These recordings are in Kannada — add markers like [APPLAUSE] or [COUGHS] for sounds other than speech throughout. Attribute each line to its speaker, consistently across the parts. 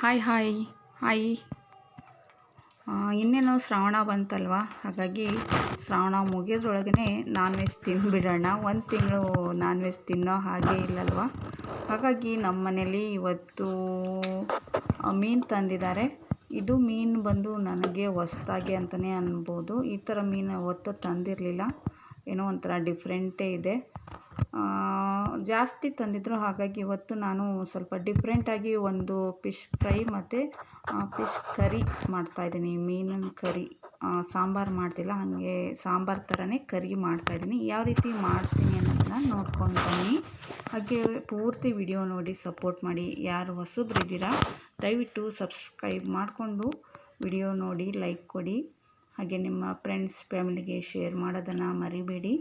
Speaker 1: ಹಾಯ್ ಹಾಯ್ ಹಾಯ್ ಇನ್ನೇನು ಶ್ರಾವಣ ಬಂತಲ್ವ? ಹಾಗಾಗಿ ಶ್ರಾವಣ ಮುಗಿಯೋದ್ರೊಳಗೇ ನಾನ್ ವೆಜ್ ತಿಂದುಬಿಡೋಣ ಒಂದು ತಿಂಗಳು ನಾನ್ ವೆಜ್ ತಿನ್ನೋ ಹಾಗೆ ಇಲ್ಲಲ್ವ? ಹಾಗಾಗಿ ನಮ್ಮ ಮನೇಲಿ ಇವತ್ತು ಮೀನು ತಂದಿದ್ದಾರೆ. ಇದು ಮೀನು ಬಂದು ನನಗೆ ಹೊಸ್ದಾಗಿ ಅಂತಲೇ ಅನ್ಬೋದು. ಈ ಥರ ಮೀನು ಅವತ್ತು ತಂದಿರಲಿಲ್ಲ. ಏನೋ ಒಂಥರ ಡಿಫ್ರೆಂಟೇ ಇದೆ. ಜಾಸ್ತಿ ತಂದಿದ್ದರು ಹಾಗಾಗಿ ಇವತ್ತು ನಾನು ಸ್ವಲ್ಪ ಡಿಫ್ರೆಂಟಾಗಿ ಒಂದು ಫಿಶ್ ಫ್ರೈ ಮತ್ತು ಫಿಶ್ ಕರಿ ಮಾಡ್ತಾಯಿದ್ದೀನಿ ಮೀನಿನ ಕರಿ ಸಾಂಬಾರು ಮಾಡ್ತಿಲ್ಲ, ಹಾಗೆ ಸಾಂಬಾರು ಥರನೇ ಕರಿ ಮಾಡ್ತಾಯಿದ್ದೀನಿ ಯಾವ ರೀತಿ ಮಾಡ್ತೀನಿ ಅನ್ನೋದನ್ನು ನೋಡ್ಕೊಂಡು ಬನ್ನಿ. ಹಾಗೆ ಪೂರ್ತಿ ವಿಡಿಯೋ ನೋಡಿ, ಸಪೋರ್ಟ್ ಮಾಡಿ. ಯಾರು ಹೊಸಬ್ರಿದ್ದೀರಾ, ದಯವಿಟ್ಟು ಸಬ್ಸ್ಕ್ರೈಬ್ ಮಾಡಿಕೊಂಡು ವಿಡಿಯೋ ನೋಡಿ, ಲೈಕ್ ಕೊಡಿ. ಹಾಗೆ ನಿಮ್ಮ ಫ್ರೆಂಡ್ಸ್ ಫ್ಯಾಮಿಲಿಗೆ ಶೇರ್ ಮಾಡೋದನ್ನು ಮರಿಬೇಡಿ.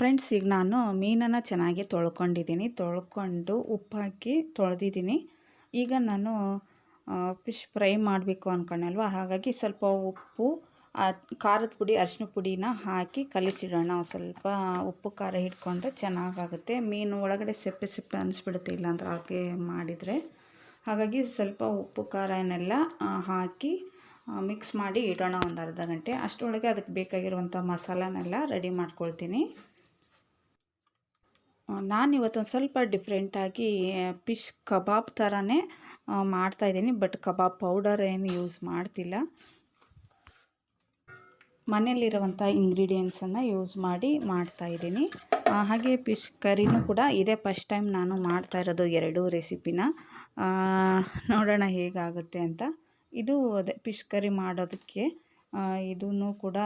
Speaker 1: ಫ್ರೆಂಡ್ಸ್ ಈಗ ನಾನು ಮೀನನ್ನು ಚೆನ್ನಾಗಿ ತೊಳ್ಕೊಂಡಿದ್ದೀನಿ. ತೊಳ್ಕೊಂಡು ಉಪ್ಪು ಹಾಕಿ ತೊಳೆದಿದ್ದೀನಿ. ಈಗ ನಾನು ಫಿಶ್ ಫ್ರೈ ಮಾಡಬೇಕು ಅಂದ್ಕೊಂಡಲ್ವ ಹಾಗಾಗಿ ಸ್ವಲ್ಪ ಉಪ್ಪು ಖಾರದ ಪುಡಿ, ಅರಿಶಿನ ಪುಡಿನ ಹಾಕಿ ಕಲಿಸಿಡೋಣ. ಸ್ವಲ್ಪ ಉಪ್ಪು, ಖಾರ ಹಿಡ್ಕೊಂಡ್ರೆ ಚೆನ್ನಾಗಾಗುತ್ತೆ. ಮೀನು ಒಳಗಡೆ ಸಿಪ್ಪೆ ಸಿಪ್ಪೆ ಅನಿಸ್ಬಿಡುತ್ತೆ. ಇಲ್ಲಾಂದ್ರೆ ಹಾಗೆ ಮಾಡಿದರೆ. ಹಾಗಾಗಿ ಸ್ವಲ್ಪ ಉಪ್ಪು, ಖಾರನೆಲ್ಲ ಹಾಕಿ ಮಿಕ್ಸ್ ಮಾಡಿ ಇಡೋಣ ಒಂದು ಅರ್ಧ ಗಂಟೆ. ಅಷ್ಟರೊಳಗೆ ಅದಕ್ಕೆ ಬೇಕಾಗಿರುವಂಥ ಮಸಾಲನೆಲ್ಲ ರೆಡಿ ಮಾಡ್ಕೊಳ್ತೀನಿ. ನಾನು ಇವತ್ತೊಂದು ಸ್ವಲ್ಪ ಡಿಫ್ರೆಂಟಾಗಿ ಫಿಶ್ ಕಬಾಬ್ ಥರನೇ ಮಾಡ್ತಾಯಿದ್ದೀನಿ ಬಟ್ ಕಬಾಬ್ ಪೌಡರ್ ಏನು ಯೂಸ್ ಮಾಡ್ತಿಲ್ಲ. ಮನೆಯಲ್ಲಿರುವಂಥ ಇಂಗ್ರೀಡಿಯೆಂಟ್ಸನ್ನು ಯೂಸ್ ಮಾಡಿ ಮಾಡ್ತಾಯಿದ್ದೀನಿ ಹಾಗೆ ಫಿಶ್ ಕರಿನೂ ಕೂಡ ಇದೇ ಫಸ್ಟ್ ಟೈಮ್ ನಾನು ಮಾಡ್ತಾ ಇರೋದು ಎರಡೂ ರೆಸಿಪಿನ ನೋಡೋಣ ಹೇಗಾಗುತ್ತೆ ಅಂತ. ಇದು ಅದೇ ಫಿಶ್ ಕರಿ ಮಾಡೋದಕ್ಕೆ ಇದನ್ನು ಕೂಡ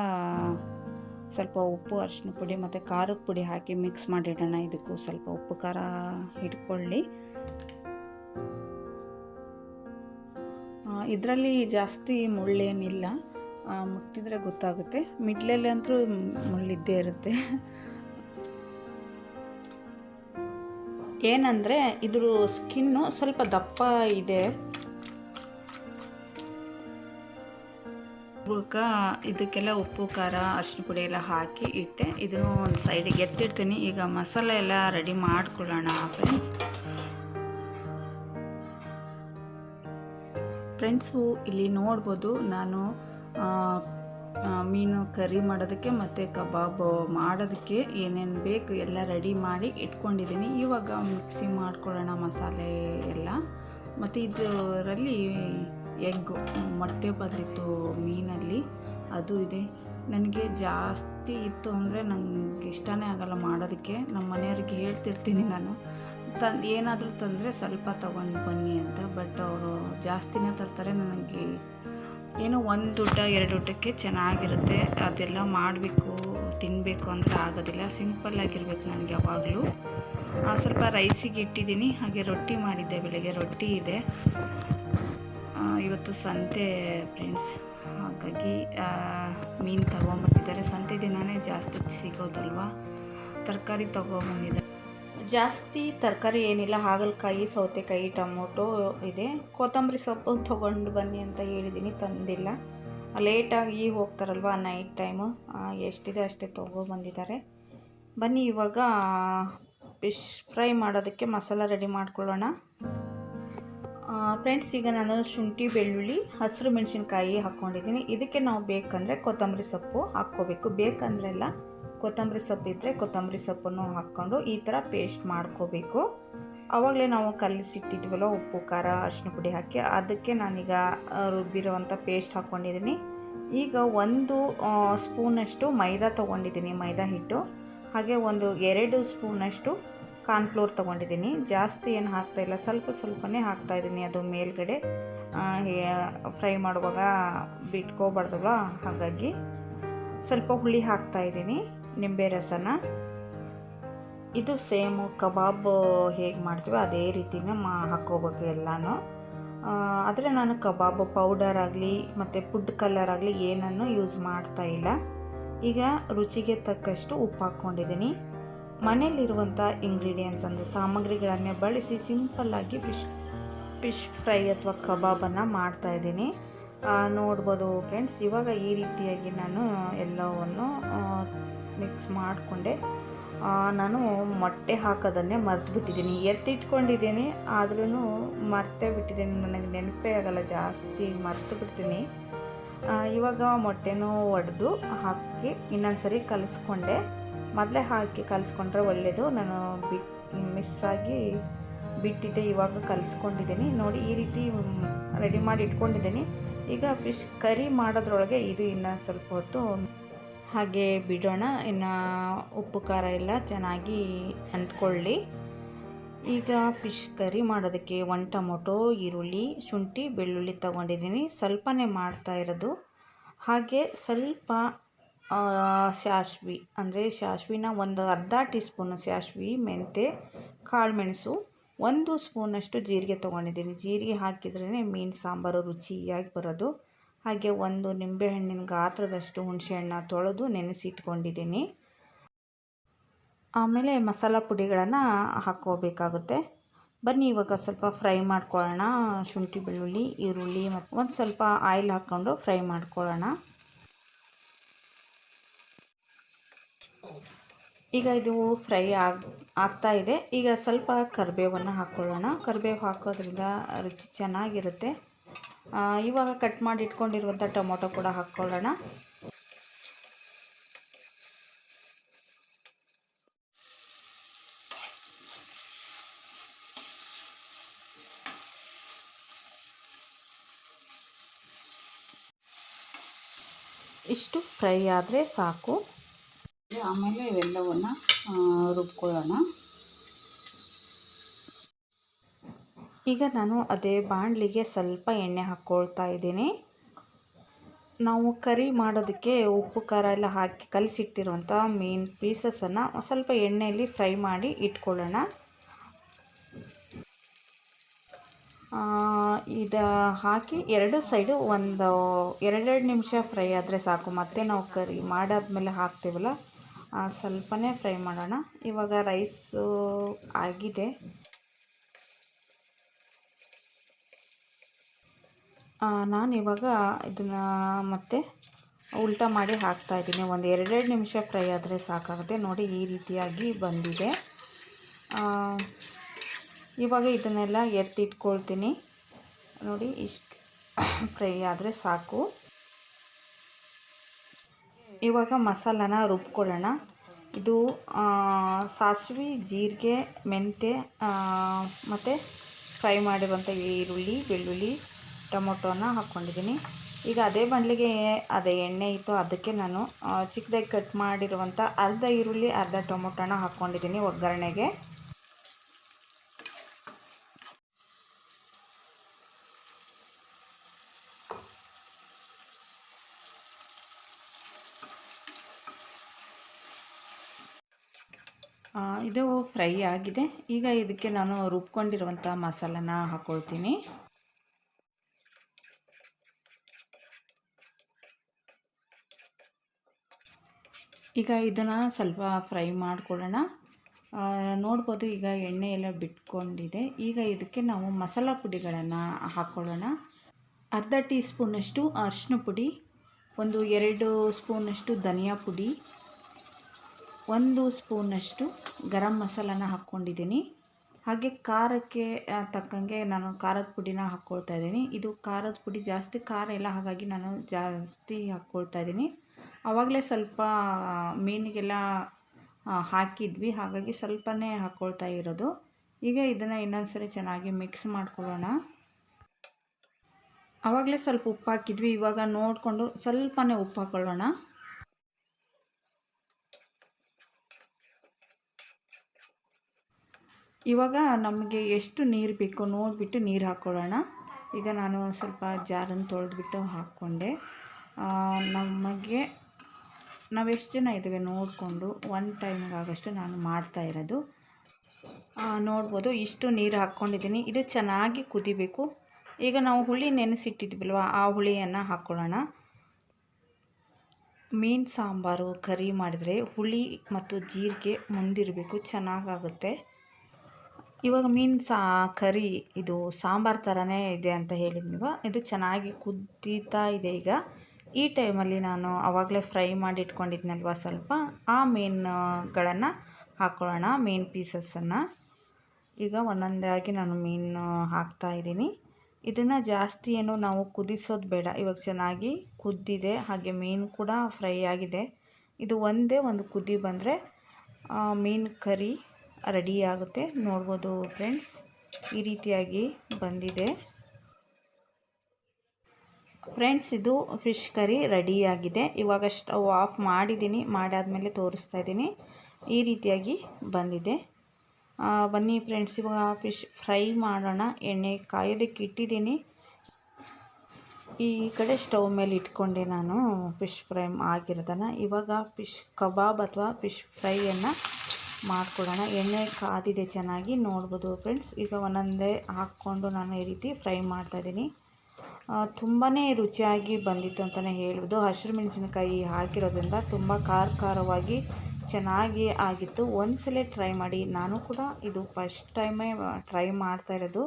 Speaker 1: ಸ್ವಲ್ಪ ಉಪ್ಪು ಅರಿಶಿನ ಪುಡಿ ಮತ್ತು ಖಾರದ ಪುಡಿ ಹಾಕಿ ಮಿಕ್ಸ್ ಮಾಡಿಡೋಣ. ಇದಕ್ಕೂ ಸ್ವಲ್ಪ ಉಪ್ಪು, ಖಾರ ಇಟ್ಕೊಳ್ಳಿ. ಇದರಲ್ಲಿ ಜಾಸ್ತಿ ಮುಳ್ಳೇನಿಲ್ಲ. ಮುಟ್ಟಿದ್ರೆ ಗೊತ್ತಾಗುತ್ತೆ. ಮಿಡ್ಲಲ್ಲಿ ಅಂತೂ ಮುಳ್ಳಿದ್ದೇ ಇರುತ್ತೆ. ಏನಂದರೆ ಇದ್ರ ಸ್ಕಿನ್ನು ಸ್ವಲ್ಪ ದಪ್ಪ ಇದೆ. ಇವಾಗ ಇದಕ್ಕೆಲ್ಲ ಉಪ್ಪು, ಖಾರ ಅರಿಶಿನ ಪುಡಿ ಎಲ್ಲ ಹಾಕಿ ಇಟ್ಟೆ. ಇದನ್ನು ಒಂದು ಸೈಡಿಗೆ ಎತ್ತಿರ್ತೀನಿ ಈಗ ಮಸಾಲೆ ಎಲ್ಲ ರೆಡಿ ಮಾಡ್ಕೊಳ್ಳೋಣ ಫ್ರೆಂಡ್ಸ್ ಫ್ರೆಂಡ್ಸು ಇಲ್ಲಿ ನೋಡ್ಬೋದು ನಾನು ಮೀನು ಕರಿ ಮಾಡೋದಕ್ಕೆ ಮತ್ತು ಕಬಾಬ್ ಮಾಡೋದಕ್ಕೆ ಏನೇನು ಬೇಕು ಎಲ್ಲ ರೆಡಿ ಮಾಡಿ ಇಟ್ಕೊಂಡಿದ್ದೀನಿ. ಇವಾಗ ಮಿಕ್ಸಿ ಮಾಡ್ಕೊಳ್ಳೋಣ ಮಸಾಲೆ ಎಲ್ಲ. ಮತ್ತು ಇದರಲ್ಲಿ ಎಗ್ಗು, ಮೊಟ್ಟೆ ಬಂದಿತ್ತು ಮೀನಲ್ಲಿ. ಅದು ಇದೆ. ನನಗೆ ಜಾಸ್ತಿ ಇತ್ತು ಅಂದರೆ ನನಗೆ ಇಷ್ಟನೇ ಆಗಲ್ಲ ಮಾಡೋದಕ್ಕೆ. ನಮ್ಮ ಮನೆಯವ್ರಿಗೆ ಹೇಳ್ತಿರ್ತೀನಿ ನಾನು. ತಂದು ಏನಾದರೂ ತಂದರೆ ಸ್ವಲ್ಪ ತೊಗೊಂಡು ಬನ್ನಿ ಅಂತ. ಬಟ್ ಅವರು ಜಾಸ್ತಿನೇ ತರ್ತಾರೆ. ನನಗೆ ಏನೋ ಒಂದು ಊಟ, ಎರಡು ಊಟಕ್ಕೆ ಚೆನ್ನಾಗಿರುತ್ತೆ. ಅದೆಲ್ಲ ಮಾಡಬೇಕು ತಿನ್ನಬೇಕು ಅಂದರೆ ಆಗೋದಿಲ್ಲ. ಸಿಂಪಲ್ಲಾಗಿರ್ಬೇಕು ನನಗೆ ಯಾವಾಗಲೂ. ಸ್ವಲ್ಪ ರೈಸಿಗೆ ಇಟ್ಟಿದ್ದೀನಿ. ಹಾಗೆ ರೊಟ್ಟಿ ಮಾಡಿದ್ದೆ ಬೆಳಗ್ಗೆ. ರೊಟ್ಟಿ ಇದೆ. ಇವತ್ತು ಸಂತೆ ಫ್ರೆಂಡ್ಸ್ ಹಾಗಾಗಿ ಮೀನು ತಗೊಂಬಂದಿದ್ದಾರೆ. ಸಂತೆ ದಿನವೇ ಜಾಸ್ತಿ ಸಿಗೋದಲ್ವ? ತರಕಾರಿ ತೊಗೊಂಬಂದಿದ್ದಾರೆ. ಜಾಸ್ತಿ ತರಕಾರಿ ಏನಿಲ್ಲ. ಹಾಗಲಕಾಯಿ, ಸೌತೆಕಾಯಿ, ಟೊಮೊಟೊ ಇದೆ. ಕೊತ್ತಂಬರಿ ಸೊಪ್ಪು ತೊಗೊಂಡು ಬನ್ನಿ ಅಂತ ಹೇಳಿದ್ದೀನಿ. ತಂದಿಲ್ಲ. ಲೇಟಾಗಿ ಹೋಗ್ತಾರಲ್ವ ನೈಟ್ ಟೈಮು. ಎಷ್ಟಿದೆ ಅಷ್ಟೇ ತೊಗೊಬಂದಿದ್ದಾರೆ. ಬನ್ನಿ ಇವಾಗ, ಫಿಶ್ ಫ್ರೈ ಮಾಡೋದಕ್ಕೆ ಮಸಾಲ ರೆಡಿ ಮಾಡ್ಕೊಳ್ಳೋಣ. ಫ್ರೆಂಡ್ಸ್, ಈಗ ನಾನು ಶುಂಠಿ, ಬೆಳ್ಳುಳ್ಳಿ, ಹಸಿರು ಮೆಣಸಿನ್ಕಾಯಿ ಹಾಕ್ಕೊಂಡಿದ್ದೀನಿ. ಇದಕ್ಕೆ ನಾವು ಬೇಕಂದರೆ ಕೊತ್ತಂಬರಿ ಸೊಪ್ಪು ಹಾಕ್ಕೋಬೇಕು. ಬೇಕಂದ್ರೆಲ್ಲ ಕೊತ್ತಂಬರಿ ಸೊಪ್ಪು ಇದ್ದರೆ ಕೊತ್ತಂಬರಿ ಸೊಪ್ಪನ್ನು ಹಾಕ್ಕೊಂಡು ಈ ಥರ ಪೇಸ್ಟ್ ಮಾಡ್ಕೋಬೇಕು. ಆವಾಗಲೇ ನಾವು ಕಲಿಸಿಟ್ಟಿದ್ವಲ್ಲ, ಉಪ್ಪು, ಖಾರ ಅರಿಶಿನ ಪುಡಿ ಹಾಕಿ, ಅದಕ್ಕೆ ನಾನೀಗ ರುಬ್ಬಿರುವಂಥ ಪೇಸ್ಟ್ ಹಾಕ್ಕೊಂಡಿದ್ದೀನಿ. ಈಗ ಒಂದು ಸ್ಪೂನಷ್ಟು ಮೈದಾ ತೊಗೊಂಡಿದ್ದೀನಿ, ಮೈದಾ ಹಿಟ್ಟು. ಹಾಗೆ ಒಂದು ಎರಡು ಸ್ಪೂನಷ್ಟು ಕಾರ್ನ್ಫ್ಲೋರ್ ತೊಗೊಂಡಿದ್ದೀನಿ. ಜಾಸ್ತಿ ಏನು ಹಾಕ್ತಾಯಿಲ್ಲ ಸ್ವಲ್ಪ ಸ್ವಲ್ಪನೇ ಹಾಕ್ತಾಯಿದ್ದೀನಿ ಅದು ಮೇಲ್ಗಡೆ. ಫ್ರೈ ಮಾಡುವಾಗ ಬಿಟ್ಕೋಬಾರ್ದಲ್ವ? ಹಾಗಾಗಿ ಸ್ವಲ್ಪ ಹುಳಿ ಹಾಕ್ತಾಯಿದ್ದೀನಿ ನಿಂಬೆ ರಸನ. ಇದು ಸೇಮು ಕಬಾಬ್ ಹೇಗೆ ಮಾಡ್ತೀವೋ ಅದೇ ರೀತಿನೇ ಮಾ, ಹಾಕ್ಕೋಬೇಕು ಎಲ್ಲನೂ. ಆದರೆ ನಾನು ಕಬಾಬ್ ಪೌಡರ್ ಆಗಲಿ ಮತ್ತು ಫುಡ್ ಕಲರ್ ಆಗಲಿ ಏನನ್ನು ಯೂಸ್ ಮಾಡ್ತಾ ಇಲ್ಲ. ಈಗ ರುಚಿಗೆ ತಕ್ಕಷ್ಟು ಉಪ್ಪು ಹಾಕ್ಕೊಂಡಿದ್ದೀನಿ. ಮನೆಯಲ್ಲಿರುವಂಥ ಇಂಗ್ರೀಡಿಯೆಂಟ್ಸ್ ಅಂದರೆ ಸಾಮಗ್ರಿಗಳನ್ನೇ ಬಳಸಿ ಸಿಂಪಲ್ಲಾಗಿ ಫಿಶ್ ಫಿಶ್ ಫ್ರೈ ಅಥವಾ ಕಬಾಬನ್ನು ಮಾಡ್ತಾಯಿದ್ದೀನಿ ನೋಡ್ಬೋದು ಫ್ರೆಂಡ್ಸ್ ಇವಾಗ ಈ ರೀತಿಯಾಗಿ ನಾನು ಎಲ್ಲವನ್ನು ಮಿಕ್ಸ್ ಮಾಡಿಕೊಂಡೆ. ನಾನು ಮೊಟ್ಟೆ ಹಾಕೋದನ್ನೇ ಮರೆತು ಬಿಟ್ಟಿದ್ದೀನಿ ಎತ್ತಿಟ್ಕೊಂಡಿದ್ದೀನಿ ಆದ್ರೂ ಮರ್ತೇ ಬಿಟ್ಟಿದ್ದೀನಿ. ನನಗೆ ನೆನಪೇ ಆಗಲ್ಲ, ಜಾಸ್ತಿ ಮರೆತು ಬಿಡ್ತೀನಿ ಇವಾಗ ಮೊಟ್ಟೆನೂ ಒಡೆದು ಹಾಕಿ ಇನ್ನೊಂದು ಸರಿ ಕಲಿಸ್ಕೊಂಡೆ. ಮೊದಲೇ ಹಾಕಿ ಕಲಿಸ್ಕೊಂಡ್ರೆ ಒಳ್ಳೆಯದು ನಾನು ಬಿಟ್ ಮಿಸ್ ಆಗಿ ಬಿಟ್ಟಿದ್ದೆ, ಇವಾಗ ಕಲಿಸ್ಕೊಂಡಿದ್ದೀನಿ. ನೋಡಿ, ಈ ರೀತಿ ರೆಡಿ ಮಾಡಿ ಇಟ್ಕೊಂಡಿದ್ದೀನಿ. ಈಗ ಫಿಶ್ ಕರಿ ಮಾಡೋದ್ರೊಳಗೆ ಇದು ಇನ್ನು ಸ್ವಲ್ಪ ಹೊತ್ತು ಹಾಗೆ ಬಿಡೋಣ. ಇನ್ನು ಉಪ್ಪು, ಖಾರ ಎಲ್ಲ ಚೆನ್ನಾಗಿ ಅಂಟ್ಕೊಳ್ಳಿ. ಈಗ ಫಿಶ್ ಕರಿ ಮಾಡೋದಕ್ಕೆ ಒಂದು ಟೊಮೊಟೊ, ಈರುಳ್ಳಿ, ಶುಂಠಿ, ಬೆಳ್ಳುಳ್ಳಿ ತಗೊಂಡಿದ್ದೀನಿ. ಸ್ವಲ್ಪನೇ ಮಾಡ್ತಾ ಇರೋದು. ಹಾಗೆ ಸ್ವಲ್ಪ ಸಾಸ್ವೆ ಅಂದರೆ ಸಾಸ್ವಿನ ಒಂದು ಅರ್ಧ ಟೀ ಸ್ಪೂನ್ ಸಾಸ್ವೆ ಮೆಂತೆ, ಕಾಳುಮೆಣಸು, ಒಂದು ಸ್ಪೂನಷ್ಟು ಜೀರಿಗೆ ತೊಗೊಂಡಿದ್ದೀನಿ. ಜೀರಿಗೆ ಹಾಕಿದ್ರೇ ಮೀನು ಸಾಂಬಾರು ರುಚಿಯಾಗಿ ಬರೋದು. ಹಾಗೆ ಒಂದು ನಿಂಬೆಹಣ್ಣಿನ ಗಾತ್ರದಷ್ಟು ಹುಣಸೆಹಣ್ಣ ತೊಳೆದು ನೆನೆಸಿಟ್ಕೊಂಡಿದ್ದೀನಿ. ಆಮೇಲೆ ಮಸಾಲ ಪುಡಿಗಳನ್ನು ಹಾಕ್ಕೋಬೇಕಾಗುತ್ತೆ. ಬನ್ನಿ, ಇವಾಗ ಸ್ವಲ್ಪ ಫ್ರೈ ಮಾಡ್ಕೊಳ್ಳೋಣ. ಶುಂಠಿ, ಬೆಳ್ಳುಳ್ಳಿ, ಈರುಳ್ಳಿ ಮತ್ತು ಒಂದು ಸ್ವಲ್ಪ ಆಯಿಲ್ ಹಾಕ್ಕೊಂಡು ಫ್ರೈ ಮಾಡ್ಕೊಳ್ಳೋಣ. ಈಗ ಇದು ಫ್ರೈ ಆಗ, ಆಗ್ತಾ ಇದೆ. ಈಗ ಸ್ವಲ್ಪ ಕರಿಬೇವನ್ನು ಹಾಕ್ಕೊಳ್ಳೋಣ ಕರಿಬೇವು ಹಾಕೋದ್ರಿಂದ ರುಚಿ ಚೆನ್ನಾಗಿರುತ್ತೆ. ಇವಾಗ ಕಟ್ ಮಾಡಿ ಇಟ್ಕೊಂಡಿರುವಂಥ ಟೊಮೊಟೊ ಕೂಡ ಹಾಕ್ಕೊಳ್ಳೋಣ ಇಷ್ಟು ಫ್ರೈ ಆದರೆ ಸಾಕು.
Speaker 2: ಆಮೇಲೆ ಇವೆಲ್ಲವನ್ನು ರುಬ್ಕೊಳ್ಳೋಣ.
Speaker 1: ಈಗ ನಾನು ಅದೇ ಬಾಣಲಿಗೆ ಸ್ವಲ್ಪ ಎಣ್ಣೆ ಹಾಕ್ಕೊಳ್ತಾ ಇದ್ದೀನಿ. ನಾವು ಕರಿ ಮಾಡೋದಕ್ಕೆ ಉಪ್ಪು, ಖಾರ ಎಲ್ಲ ಹಾಕಿ ಕಲಸಿಟ್ಟಿರುವಂಥ ಮೀನ್ ಪೀಸಸನ್ನು ಸ್ವಲ್ಪ ಎಣ್ಣೆಯಲ್ಲಿ ಫ್ರೈ ಮಾಡಿ ಇಟ್ಕೊಳ್ಳೋಣ. ಇದು ಹಾಕಿ ಎರಡು ಸೈಡು ಒಂದು, ಎರಡೆರಡು ನಿಮಿಷ ಫ್ರೈ ಆದರೆ ಸಾಕು. ಮತ್ತೆ ನಾವು ಕರಿ ಮಾಡಾದ್ಮೇಲೆ ಹಾಕ್ತೀವಲ್ಲ? ಸ್ವಲ್ಪನೇ ಫ್ರೈ ಮಾಡೋಣ. ಇವಾಗ ರೈಸು ಆಗಿದೆ. ನಾನು ಇವಾಗ ಇದನ್ನು ಮತ್ತೆ ಉಲ್ಟ ಮಾಡಿ ಹಾಕ್ತಾ ಇದ್ದೀನಿ. ಒಂದು ಎರಡೆರಡು ನಿಮಿಷ ಫ್ರೈ ಆದರೆ ಸಾಕಾಗುತ್ತೆ. ನೋಡಿ, ಈ ರೀತಿಯಾಗಿ ಬಂದಿದೆ. ಇವಾಗ ಇದನ್ನೆಲ್ಲ ಎತ್ತಿಟ್ಕೊಳ್ತೀನಿ. ನೋಡಿ, ಇಷ್ಟು [COUGHS] ಫ್ರೈ ಆದರೆ ಸಾಕು. ಇವಾಗ ಮಸಾಲಾನ ರುಬ್ಕೊಳ್ಳೋಣ. ಇದು ಸಾಸಿವೆ, ಜೀರಿಗೆ ಮೆಂತೆ ಮತ್ತು ಫ್ರೈ ಮಾಡಿರುವಂಥ ಈರುಳ್ಳಿ, ಬೆಳ್ಳುಳ್ಳಿ, ಟೊಮೊಟೊನ ಹಾಕ್ಕೊಂಡಿದ್ದೀನಿ. ಈಗ ಅದೇ ಬಾಣಲಿಗೆ ಅದೇ ಎಣ್ಣೆ ಇತ್ತು, ಅದಕ್ಕೆ ನಾನು ಚಿಕ್ಕದಾಗಿ ಕಟ್ ಮಾಡಿರುವಂಥ ಅರ್ಧ ಈರುಳ್ಳಿ, ಅರ್ಧ ಟೊಮೊಟೊನ ಹಾಕ್ಕೊಂಡಿದ್ದೀನಿ ಒಗ್ಗರಣೆಗೆ. ಇದು ಫ್ರೈ ಆಗಿದೆ. ಈಗ ಇದಕ್ಕೆ ನಾನು ರುಬ್ಕೊಂಡಿರುವಂಥ ಮಸಾಲನ ಹಾಕ್ಕೊಳ್ತೀನಿ ಈಗ ಇದನ್ನು ಸ್ವಲ್ಪ ಫ್ರೈ ಮಾಡಿಕೊಳ್ಳೋಣ. ನೋಡ್ಬೋದು ಈಗ ಎಣ್ಣೆ ಎಲ್ಲ ಬಿಟ್ಕೊಂಡಿದೆ. ಈಗ ಇದಕ್ಕೆ ನಾವು ಮಸಾಲ ಪುಡಿಗಳನ್ನು ಹಾಕ್ಕೊಳ್ಳೋಣ ಅರ್ಧ ಟೀ ಸ್ಪೂನಷ್ಟು ಅರಿಶಿನ ಪುಡಿ, ಒಂದು ಎರಡು ಸ್ಪೂನಷ್ಟು ಧನಿಯಾ ಪುಡಿ ಒಂದು ಸ್ಪೂನಷ್ಟು ಗರಂ ಮಸಾಲಾನ ಹಾಕ್ಕೊಂಡಿದ್ದೀನಿ. ಹಾಗೆ ಖಾರಕ್ಕೆ ತಕ್ಕಂಗೆ ನಾನು ಖಾರದ ಪುಡಿನ ಹಾಕ್ಕೊಳ್ತಾ ಇದ್ದೀನಿ. ಇದು ಖಾರದ ಪುಡಿ ಜಾಸ್ತಿ ಖಾರ ಇಲ್ಲ, ಹಾಗಾಗಿ ನಾನು ಜಾಸ್ತಿ ಹಾಕ್ಕೊಳ್ತಾ ಇದ್ದೀನಿ. ಆವಾಗಲೇ ಸ್ವಲ್ಪ ಮೀನಿಗೆಲ್ಲ ಹಾಕಿದ್ವಿ. ಹಾಗಾಗಿ ಸ್ವಲ್ಪನೇ ಹಾಕ್ಕೊಳ್ತಾ ಇರೋದು. ಈಗ ಇದನ್ನು ಇನ್ನೊಂದು ಸರಿ ಚೆನ್ನಾಗಿ ಮಿಕ್ಸ್ ಮಾಡ್ಕೊಳ್ಳೋಣ. ಆವಾಗಲೇ ಸ್ವಲ್ಪ ಉಪ್ಪು ಹಾಕಿದ್ವಿ. ಇವಾಗ ನೋಡಿಕೊಂಡು ಸ್ವಲ್ಪನೇ ಉಪ್ಪು ಹಾಕ್ಕೊಳ್ಳೋಣ ಇವಾಗ ನಮಗೆ ಎಷ್ಟು ನೀರು ಬೇಕು ನೋಡಿಬಿಟ್ಟು ನೀರು ಹಾಕ್ಕೊಳ್ಳೋಣ ಈಗ ನಾನು ಸ್ವಲ್ಪ ಜಾರನ್ನು ತೊಳೆದ್ಬಿಟ್ಟು ಹಾಕ್ಕೊಂಡೆ. ನಮಗೆ ನಾವು ಎಷ್ಟು ಜನ ಇದ್ದೇವೆ ನೋಡಿಕೊಂಡು ಒನ್ ಟೈಮ್ಗೆ ಆಗೋಷ್ಟು ನಾನು ಮಾಡ್ತಾ ಇರೋದು. ನೋಡ್ಬೋದು ಇಷ್ಟು ನೀರು ಹಾಕ್ಕೊಂಡಿದ್ದೀನಿ. ಇದು ಚೆನ್ನಾಗಿ ಕುದಿಬೇಕು. ಈಗ ನಾವು ಹುಳಿ ನೆನೆಸಿಟ್ಟಿದ್ವಲ್ವ, ಆ ಹುಳಿಯನ್ನು ಹಾಕ್ಕೊಳ್ಳೋಣ ಮೀನು ಸಾಂಬಾರು ಕರಿ ಮಾಡಿದರೆ ಹುಳಿ ಮತ್ತು ಜೀರಿಗೆ ಮುಂದಿರಬೇಕು, ಚೆನ್ನಾಗಾಗುತ್ತೆ. ಇವಾಗ ಮೀನು ಸಾ, ಕರಿ ಇದು ಸಾಂಬಾರು ಥರನೇ ಇದೆ ಅಂತ ಹೇಳಿದ್ನಿವ. ಇದು ಚೆನ್ನಾಗಿ ಕುದ್ದಿತಾ ಇದೆ ಈಗ. ಈ ಟೈಮಲ್ಲಿ ನಾನು ಆವಾಗಲೇ ಫ್ರೈ ಮಾಡಿ ಇಟ್ಕೊಂಡಿದ್ನಲ್ವ ಸ್ವಲ್ಪ. ಆ ಮೀನುಗಳನ್ನು ಹಾಕ್ಕೊಳ್ಳೋಣ ಮೀನು ಪೀಸಸ್ಸನ್ನು. ಈಗ ಒಂದೊಂದಾಗಿ ನಾನು ಮೀನು ಹಾಕ್ತಾ ಇದ್ದೀನಿ. ಇದನ್ನು ಜಾಸ್ತಿ ಏನು ನಾವು ಕುದಿಸೋದು ಬೇಡ. ಇವಾಗ ಚೆನ್ನಾಗಿ ಕುದ್ದಿದೆ. ಹಾಗೆ ಮೀನು ಕೂಡ ಫ್ರೈ ಆಗಿದೆ. ಇದು ಒಂದೇ ಒಂದು ಕುದಿ ಬಂದರೆ ಮೀನು ಕರಿ ರೆಡಿ ಆಗುತ್ತೆ. ನೋಡ್ಬೋದು ಫ್ರೆಂಡ್ಸ್, ಈ ರೀತಿಯಾಗಿ ಬಂದಿದೆ. ಫ್ರೆಂಡ್ಸ್, ಇದು ಫಿಶ್ ಕರಿ ರೆಡಿಯಾಗಿದೆ ಇವಾಗ ಸ್ಟವ್ ಆಫ್ ಮಾಡಿದ್ದೀನಿ. ಮಾಡಾದಮೇಲೆ ತೋರಿಸ್ತಾ ಇದ್ದೀನಿ. ಈ ರೀತಿಯಾಗಿ ಬಂದಿದೆ. ಬನ್ನಿ ಫ್ರೆಂಡ್ಸ್, ಇವಾಗ ಫಿಶ್ ಫ್ರೈ ಮಾಡೋಣ. ಎಣ್ಣೆ ಕಾಯೋದಕ್ಕೆ ಇಟ್ಟಿದ್ದೀನಿ. ಈ ಕಡೆ ಸ್ಟವ್ ಮೇಲೆ ಇಟ್ಕೊಂಡೆ ನಾನು ಫಿಶ್ ಫ್ರೈ ಆಗಿರೋದನ್ನು. ಇವಾಗ ಫಿಶ್ ಕಬಾಬ್ ಅಥವಾ ಫಿಶ್ ಫ್ರೈಯನ್ನು ಮಾಡ್ಕೊಡೋಣ. ಎಣ್ಣೆ ಕಾದಿದೆ ಚೆನ್ನಾಗಿ, ನೋಡ್ಬೋದು ಫ್ರೆಂಡ್ಸ್. ಈಗ ಒಂದೊಂದೇ ಹಾಕ್ಕೊಂಡು ನಾನು ಈ ರೀತಿ ಫ್ರೈ ಮಾಡ್ತಾಯಿದ್ದೀನಿ ತುಂಬಾ ರುಚಿಯಾಗಿ ಬಂದಿತ್ತು ಅಂತಲೇ ಹೇಳ್ಬೋದು. ಹಸಿರು ಮೆಣಸಿನಕಾಯಿ ಹಾಕಿರೋದ್ರಿಂದ ತುಂಬ ಖಾರ ಖಾರವಾಗಿ ಚೆನ್ನಾಗಿ ಆಗಿತ್ತು. ಒಂದ್ಸಲ ಟ್ರೈ ಮಾಡಿ. ನಾನು ಕೂಡ ಇದು ಫಸ್ಟ್ ಟೈಮೇ ಟ್ರೈ ಮಾಡ್ತಾ ಇರೋದು.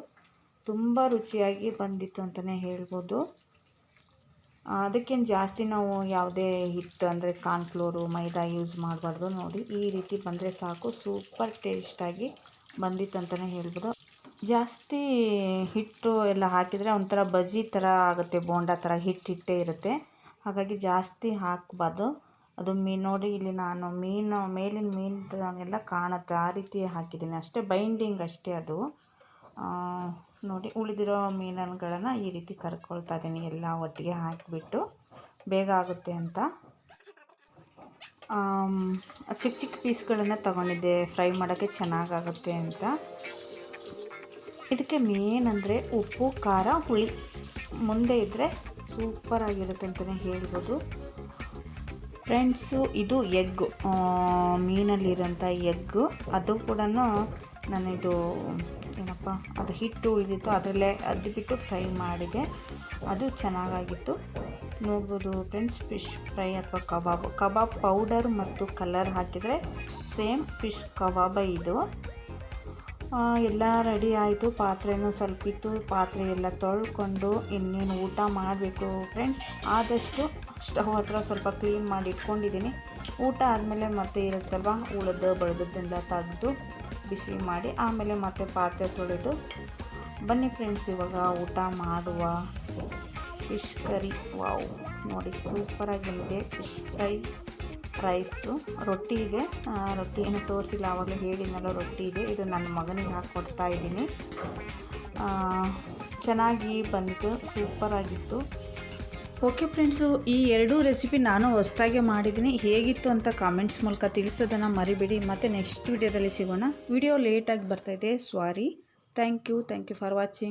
Speaker 1: ತುಂಬ ರುಚಿಯಾಗಿ ಬಂದಿತ್ತು ಅಂತಲೇ ಹೇಳ್ಬೋದು. ಅದಕ್ಕೇನು ಜಾಸ್ತಿ ನಾವು ಯಾವುದೇ ಹಿಟ್ಟು ಅಂದರೆ ಕಾರ್ನ್ಫ್ಲೋರು ಮೈದಾ ಯೂಸ್ ಮಾಡಬಾರ್ದು ನೋಡಿ. ಈ ರೀತಿ ಬಂದರೆ ಸಾಕು. ಸೂಪರ್ ಟೇಸ್ಟಾಗಿ ಬಂದಿತ್ತು ಅಂತಲೇ ಹೇಳ್ಬೋದು. ಜಾಸ್ತಿ ಹಿಟ್ಟು ಎಲ್ಲ ಹಾಕಿದರೆ ಒಂಥರ ಬಜ್ಜಿ ಥರ ಆಗುತ್ತೆ, ಬೋಂಡ ಥರ ಹಿಟ್ಟು ಹಿಟ್ಟೇ ಇರುತ್ತೆ. ಹಾಗಾಗಿ ಜಾಸ್ತಿ ಹಾಕಬಾರ್ದು. ಅದು ಮೀನು ನೋಡಿ ಇಲ್ಲಿ ನಾನು ಮೀನು, ಮೇಲಿನ ಮೀನು ಎಲ್ಲ ಕಾಣುತ್ತೆ. ಆ ರೀತಿ ಹಾಕಿದ್ದೀನಿ. ಅಷ್ಟೇ, ಬೈಂಡಿಂಗ್ ಅಷ್ಟೇ ಅದು. ನೋಡಿ, ಉಳಿದಿರೋ ಮೀನುಗಳನ್ನು ಈ ರೀತಿ ಕರ್ಕೊಳ್ತಾ ಇದ್ದೀನಿ. ಎಲ್ಲ ಒಟ್ಟಿಗೆ ಹಾಕಿಬಿಟ್ಟು ಬೇಗ ಆಗುತ್ತೆ ಅಂತ. ಚಿಕ್ಕ ಚಿಕ್ಕ ಪೀಸ್ಗಳನ್ನು ತಗೊಂಡಿದ್ದೆ. ಫ್ರೈ ಮಾಡೋಕ್ಕೆ ಚೆನ್ನಾಗಾಗುತ್ತೆ ಅಂತ. ಇದಕ್ಕೆ ಮೇನ್ ಅಂದರೆ ಉಪ್ಪು, ಖಾರ, ಹುಳಿ. ಮುಂದೆ ಇದ್ದರೆ ಸೂಪರ್ ಆಗಿರುತ್ತೆ ಅಂತಲೇ ಹೇಳ್ಬೋದು. ಫ್ರೆಂಡ್ಸು, ಇದು ಎಗ್ಗು. ಮೀನಲ್ಲಿರೋಂಥ ಎಗ್ಗು. ಅದು ಕೂಡ ನಾನಿದು ಏನಪ್ಪ, ಅದು ಹಿಟ್ಟು ಉಳಿದಿತ್ತು, ಅದರಲ್ಲೇ ಅದು ಬಿಟ್ಟು ಫ್ರೈ ಮಾಡಿದೆ. ಅದು ಚೆನ್ನಾಗಾಗಿತ್ತು. ನೋಡ್ಬೋದು ಫ್ರೆಂಡ್ಸ್, ಫಿಶ್ ಫ್ರೈ ಅಥವಾ ಕಬಾಬ್. ಕಬಾಬ್ ಪೌಡರ್ ಮತ್ತು ಕಲರ್ ಹಾಕಿದರೆ ಸೇಮ್ ಫಿಶ್ ಕಬಾಬ ಇದು. ಎಲ್ಲ ರೆಡಿ ಆಯಿತು. ಪಾತ್ರೆನೂ ಸ್ವಲ್ಪ ಇತ್ತು ಪಾತ್ರೆ ಎಲ್ಲ ತೊಳ್ಕೊಂಡು ಇನ್ನೇನು ಊಟ ಮಾಡಬೇಕು ಫ್ರೆಂಡ್ಸ್? ಆದಷ್ಟು ಸ್ಟವ್ ಹತ್ರ ಸ್ವಲ್ಪ ಕ್ಲೀನ್ ಮಾಡಿ ಇಟ್ಕೊಂಡಿದ್ದೀನಿ. ಊಟ ಆದಮೇಲೆ ಮತ್ತೆ ಇರುತ್ತಲ್ವ? ಉಳಿದು ಬಳ್ದದ್ದೆಲ್ಲ ತೆಗೆದು ಬಿಸಿ ಮಾಡಿ ಆಮೇಲೆ ಮತ್ತೆ ಪಾತ್ರೆ ತೊಳೆದು, ಬನ್ನಿ ಫ್ರೆಂಡ್ಸ್ ಇವಾಗ ಊಟ ಮಾಡುವ ಫಿಶ್ ಕರಿ ವಾವ್ ನೋಡಿ ಸೂಪರಾಗಿ ಬಂದಿದೆ ಫಿಶ್ ಫ್ರೈ ರೈಸು ರೊಟ್ಟಿ ಇದೆ. ರೊಟ್ಟಿ ಏನು ತೋರಿಸಿಲ್ಲ ಆವಾಗಲೇ ಹೇಳಿದ್ನಲ್ಲ, ರೊಟ್ಟಿ ಇದೆ. ಇದು ನನ್ನ ಮಗನಿಗೆ ಹಾಕ್ಕೊಡ್ತಾ ಇದ್ದೀನಿ. ಚೆನ್ನಾಗಿ ಬಂತು ಸೂಪರಾಗಿತ್ತು ಓಕೆ ಫ್ರೆಂಡ್ಸು ಈ ಎರಡೂ ರೆಸಿಪಿ ನಾನು ಹೊಸದಾಗೆ ಮಾಡಿದ್ದೀನಿ. ಹೇಗಿತ್ತು ಅಂತ ಕಾಮೆಂಟ್ಸ್ ಮೂಲಕ ತಿಳಿಸೋದನ್ನು ಮರಿಬೇಡಿ. ಮತ್ತು ನೆಕ್ಸ್ಟ್ ವಿಡಿಯೋದಲ್ಲಿ ಸಿಗೋಣ. ವಿಡಿಯೋ ಲೇಟಾಗಿ ಬರ್ತಾಯಿದೆ sorry thank you thank you for watching